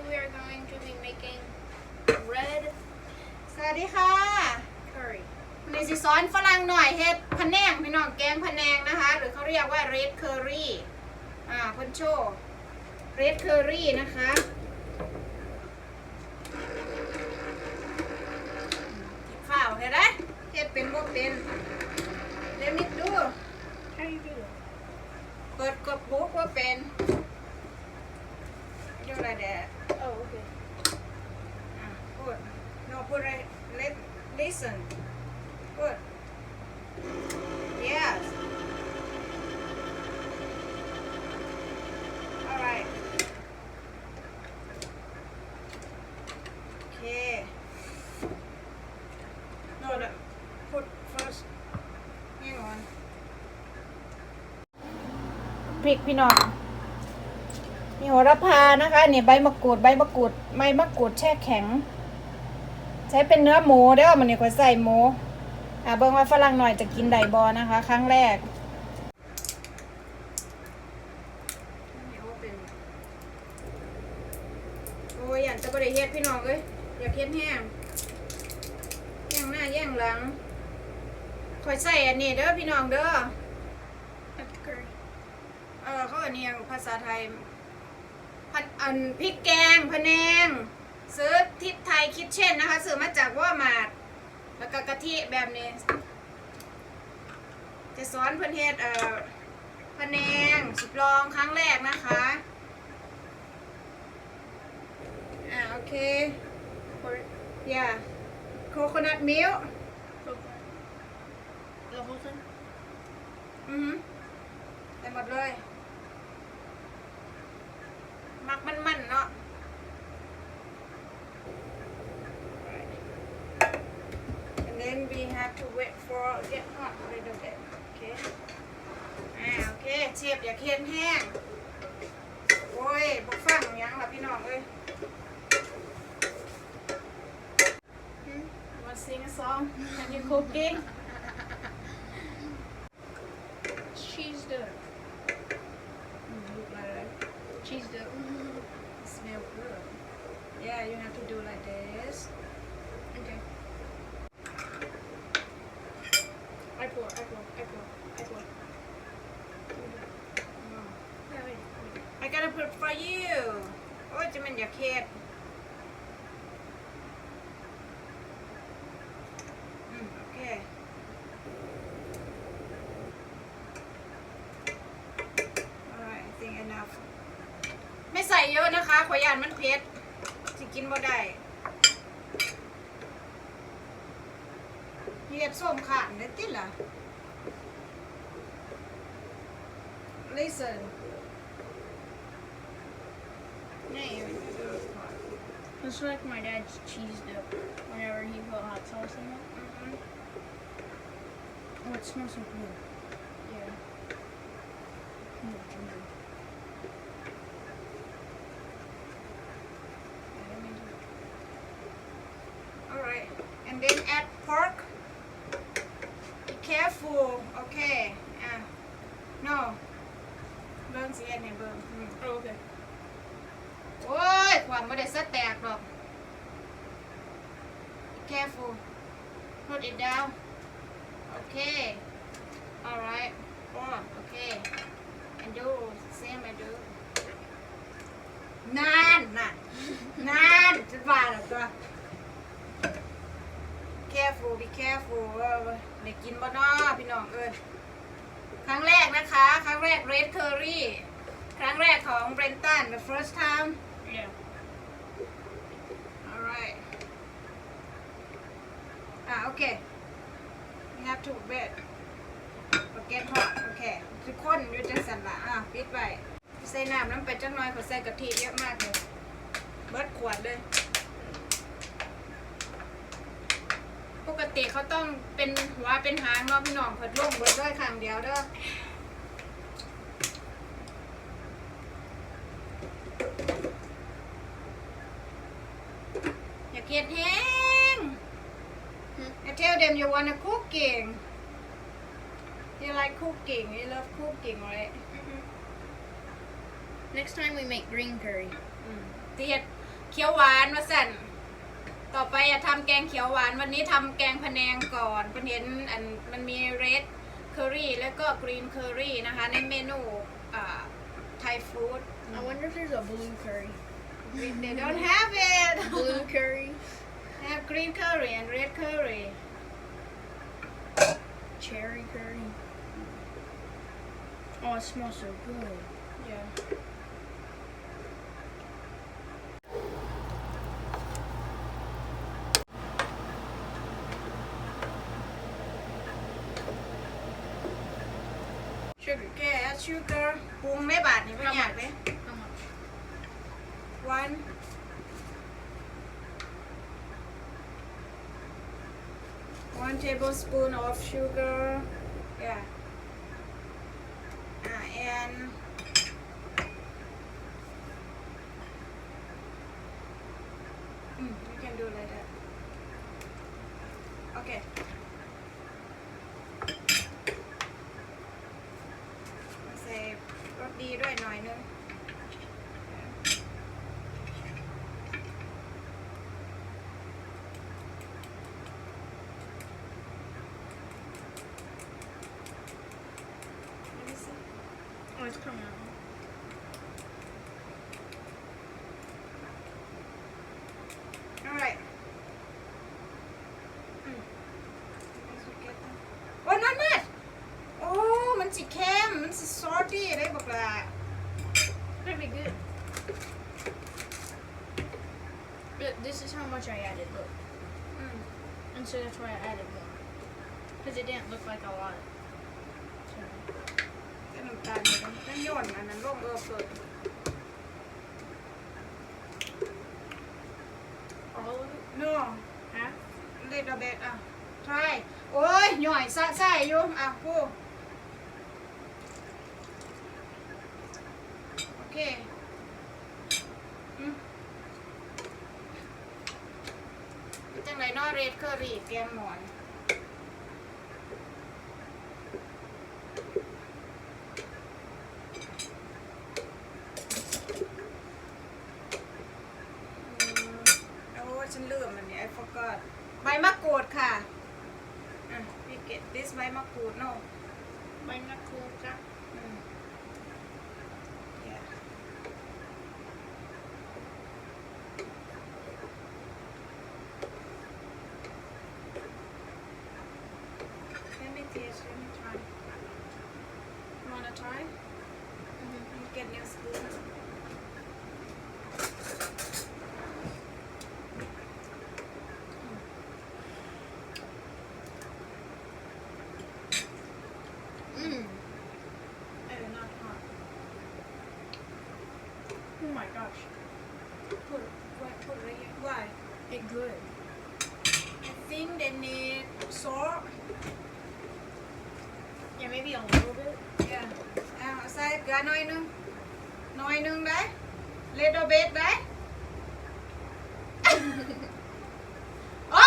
ID Minecraft. Today we are going to be making red สวัสดีค่ะ curry. ในสิสอนฝรั่งหน่อยเฮ็ดพะแนงพี่น้องแกงพะแนงนะคะ หรือเขาเรียกว่า red curry อ่าเพิ่นโชว์ red curry นะคะ ข้าวเห็นไหมเฮ็ดเป็นบ่เป็นเดี๋ยวมิดดู How do you do that? เปิดกดบุ๊กว่าเป็นดูอะไรเด้ Oh, okay. อะพูด no พูดอะไร let listen พูด yes alright โอเค no the put first hang on พริกพี่น้องมีโหระพานะคะเนี่ยใบมะกรูดใบมะกรูดใบมะกรูดแช่แข็ง ใช้เป็นเนื้อหมูเด้อมันนี่ก็ใส่หมูอ่าเบิ่งว่าฝรั่งหน่อยจะกินไดบอนะคะ ครั้งแรกโอ้ยอยากจะบริเฮ็ดพี่น้องเอ้ยอยากเฮ็ดแห้งแย่งหน้าแย่งหลังคอยใส่อันนี้เด้อพี่น้องเด้อเออเขาอันนี้ยังภาษาไทยพันอันพริกแกงพะแนง ซื้อทิศไทยคิดเช่นนะคะ ซื้อมาจากว่ามาดแล้วก็กะทิแบบนี้ จะสอนเพื่อนเฮ็ดเอ่อพะแนงสุดลองครั้งแรกนะคะอ่าโอเค Or อย่าโคโคนัทมิล coconut. The whole thing? อือหือได้หมดเลย มักมันๆเนาะ then we have to wait for get hot a little bit okay อ่าโอเคเชฟอย่าเคียนแห้ง โอ้ยบกฟังหยังล่ะพี่น้องเอ้ย Hmm? You want to sing a song? Can you cooking? Cheese dip. Mm, look like that. Cheese dip. It smell good. Yeah, you have to do like this. I gotta put for you. โอ้ยจะมันอยากเค็ดอืมโอเค alright I think enough ไม่ใส่เยอะนะคะ ขอยานมันเผ็ดสิกินบ่ได้เฮ็ดส้มขาดได้ติล่ะ Name. It's like my dad's cheese dip whenever he put hot sauce in it. Mm -hmm. Oh, it smells so good. Yeah. Mm -hmm. อนไม่ได้สแตกหรอก Be careful. Put it down. Okay. Alright. On. Okay. And do same I do. นานน่ะนานจะว่าแล้วตัว careful be careful เด้กินบ่น้อพี่น้องเอ้ยครั้งแรกนะคะ ครั้งแรก red curry ครั้งแรกของ Brenton the first time Yeah. alright อะโอเค you have to wait forget hot โอเคทุกคนอยู่จังสันละอะปิดไว้ใส่น้ำน้ำไปจังน้อยขอใส่กะทิเยอะมากเลย เบิดขวดเลย ปกติเขาต้องเป็นหัวเป็นหางเนาะพี่น้องเพิ่นลงเบิดด้วยข้างเดียวเด้อ อย่าเกลียดแห้ง I tell them you wanna cooking you like cooking you love cooking right Mhm. Next time we make green curry. อืมเตียดเขียวหวานมาสั่น ต่อไปอะทำแกงเขียวหวาน วันนี้ทำแกงพะแนงก่อนเพิ่นเห็นอันมันมีเรดเคอรี่แล้วก็กรีนเคอรี่นะคะ ในเมนูอ่าไทยฟู้ด I wonder if there's a blue curry. they don't have it Blue curry. they have green curry and red curry Cherry curry. Oh, it smells so good. yeah Sugar. แกชูเกอร์ปรุงได้บาทนี่ไม่อยากเลย How much? one tablespoon of sugar. Yeah. Uh, and it's coming out. Alright. Mm. Guys, you get them. Oh, not much. โอ้ มันสิเค็ม มันสิซอสตี้ได้บอกละ That'd be good. Look, this is how much I added. Look, อืม and so that's why I added more. Because it didn't look like a lot. So, แต่น้ำตาลนี่ต้องโยนอันนั้นลงเออเปิด all of it, no half. little bit อะ try โอ้ยหน่อยซะใส่อยู่อะพูโอเคจังไรนาะเรดเคอรี่เตรียมหมอน อืมโอ้ ฉันลืมอันนี้ I forgot ใบมะกรูดค่ะ อะพี่เกต this ใบมะกรูด no Might not cool, Jack. อืม yeah let me taste let me try you wanna try Let me get new spoon Mm. Oh, not hot. Oh my gosh. Put, why, put it here. Why? It good. I think they need salt. Yeah, maybe a little bit. Yeah. เอาใส่เกลือหน่อยนึงหน่อยนึงได้ little bit ได้ โอ้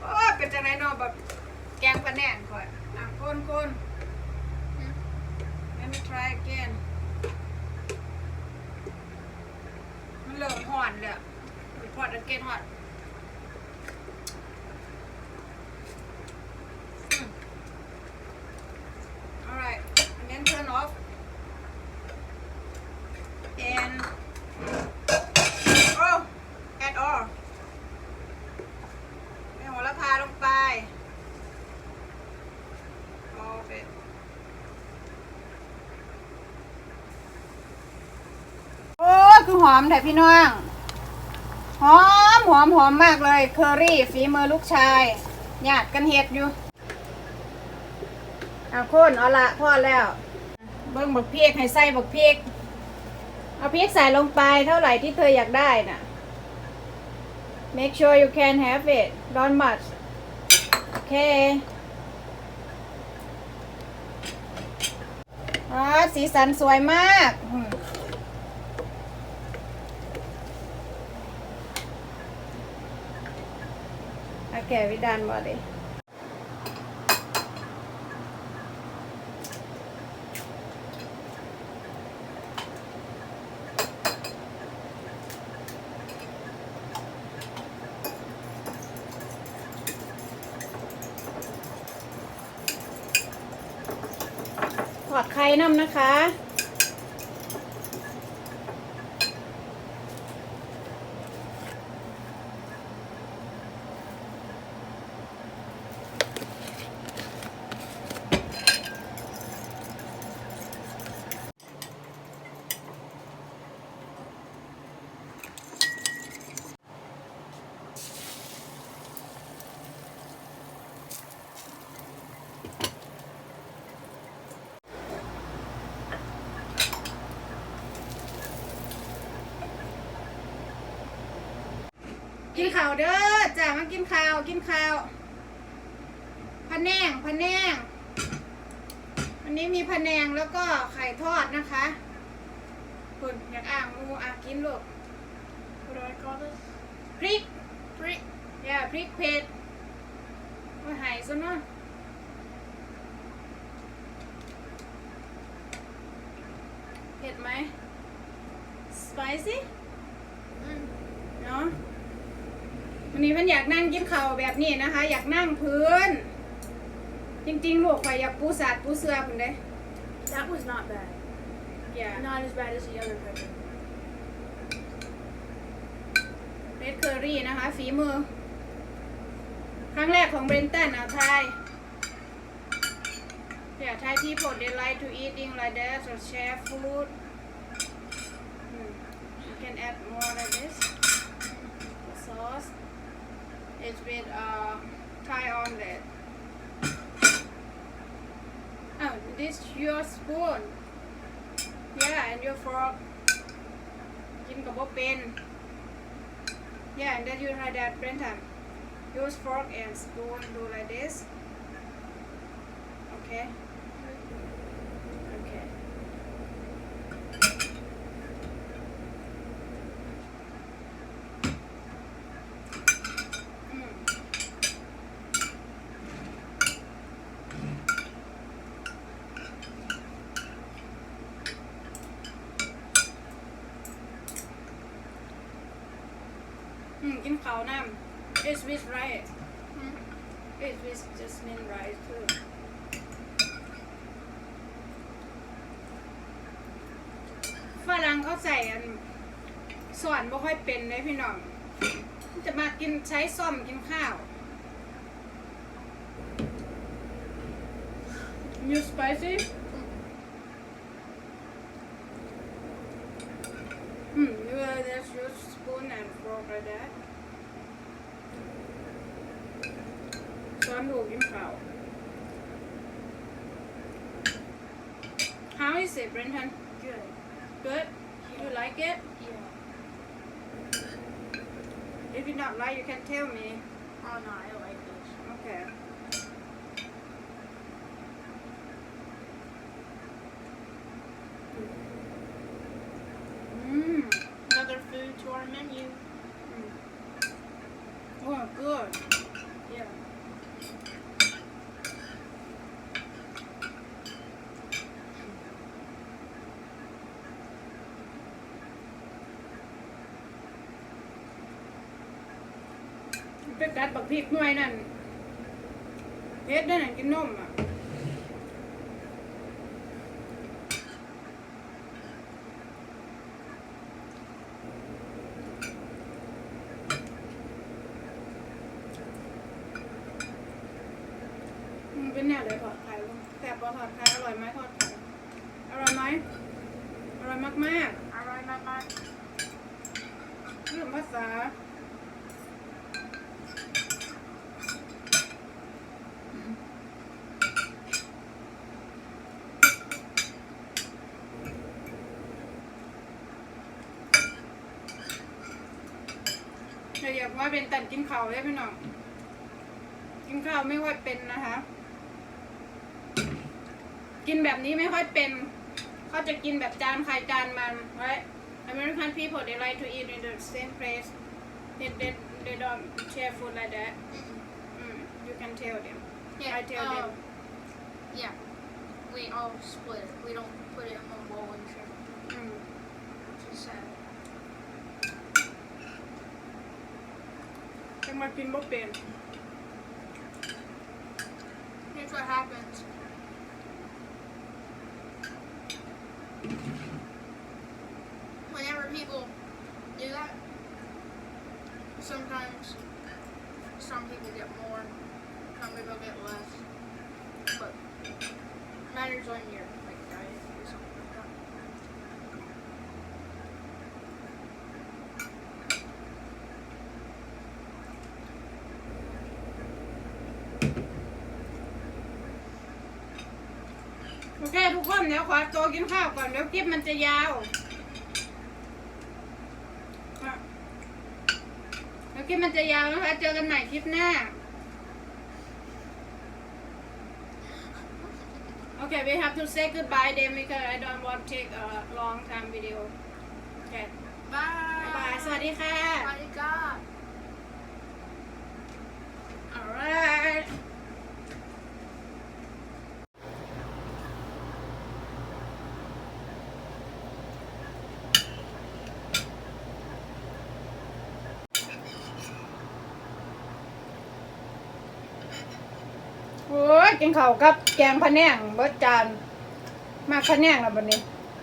โอ้เป็นจังไรเนาะแบบแกงปลาแหนงก่อนอะคนคน let me try again มันเริ่มห่อนเลยพอดเกนห่อน Alright, and then turn off. And oh, add all. ให้หัวละพาลงไป All of it. โอ้ยคือ หอมแต่พี่น้อง หอมหอมหอมมากเลย เคอรี่ฝีมือลูกชายหยาดกันเห็ดอยู่เอาคนเอาละพอแล้ว เบิ้งบักเพริกให้ใส่บักเพริกเอาเพริกใส่ลงไปเท่าไหร่ที่เธออยากได้น่ะ make sure you can have it don't much โอเคอ๋อสีสันสวยมาก ઘેવી ડાળવા દે อดไข่น้ำนะคะ กินข้าวเด้อจ้ามากินข้าวกินข้าวพะแนงพะแนงอันนี้มีพะแนงแล้วก็ไข่ทอดนะคะคุณอยากอ่างมูอะกินลูก What do I call this? พริก Brick. อย่าพริกเผ็ดว่าหายซะเนาะเผ็ดไหม spicy เนาะ วันนี้มันอยากนั่งกินข้าวแบบนี้นะคะ อยากนั่งพื้น จริงๆลูกข่อยอยากปูสาดปูเสือคุณเด้ That was not bad. อย่า Not as bad as the other pepper. เรดเคอรี่นะคะ ฝีมือ ครั้งแรกของเบรนตันอะไทย Yeah, Thai people they like to eating like that or share food. Hmm. You can add more like this. this your spoon. Yeah, and your fork. กินกับบ่เป็น Yeah, and then you try that, Brenton. Use fork and spoon, do like this. Okay. Okay. It's with rice It's with jasmine rice too ฝรั่งเขาใส่อันสอนบ่ค่อยเป็นเลยพี่น้อง จะมากินใช้ซ่อมกินข้าว You spicy? Hmm, you uh, just use spoon and fork like that. ช้อนลูกกินข้าว How is it, Brenton? Good. Good? You like it? Yeah. If you not like, you can tell me. Oh no, I like this. Okay. กัดบักพริกหน่วยนั่นเพชรได้นั่นกินนมอะอืมเป็นแนวเลยทอดไข่ลูกแซ่บปอทอดไข่อร่อยไหมทอดไข่อร่อยไหมอร่อยมากๆ Alright, Mama. เรื่องภาษา อยากว่าเป็นตันกินข้าวได้พี่น้อง กินข้าวไม่ค่อยเป็นนะคะ กินแบบนี้ไม่ค่อยเป็น เขาจะกินแบบจานใครจานมันไว้ American people they like to eat in the same place they they they don't share food like that mm, you can tell them Yeah. I tell them um, Yeah. We all split it. We don't put it in one bowl and share, อืม which is sad. จังมากินบ่เป็น Here's what happens. people do that. Sometimes some people get more, some people get less. But matters on your like diet or something like that. โอเคทุกคนเดี๋ยวขอตัวกินข้าวก่อนเดี๋ยวคลิปมันจะยาวอะเดี๋ยวคลิปมันจะยาวนะคะ เจอกันใหม่คลิปหน้า Okay, we have to say goodbye then because I don't want to take a long time video. Okay. Bye. บ๊ายบายสวัสดีค่ะ Bye, God. alright โอ้ย กินข้าวกับ แกงพะแนงเบิดจาน มาพะแนงแล้วบันนี้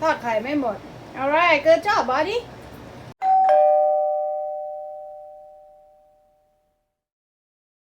ทอดไข่ไม่หมด alright good job buddy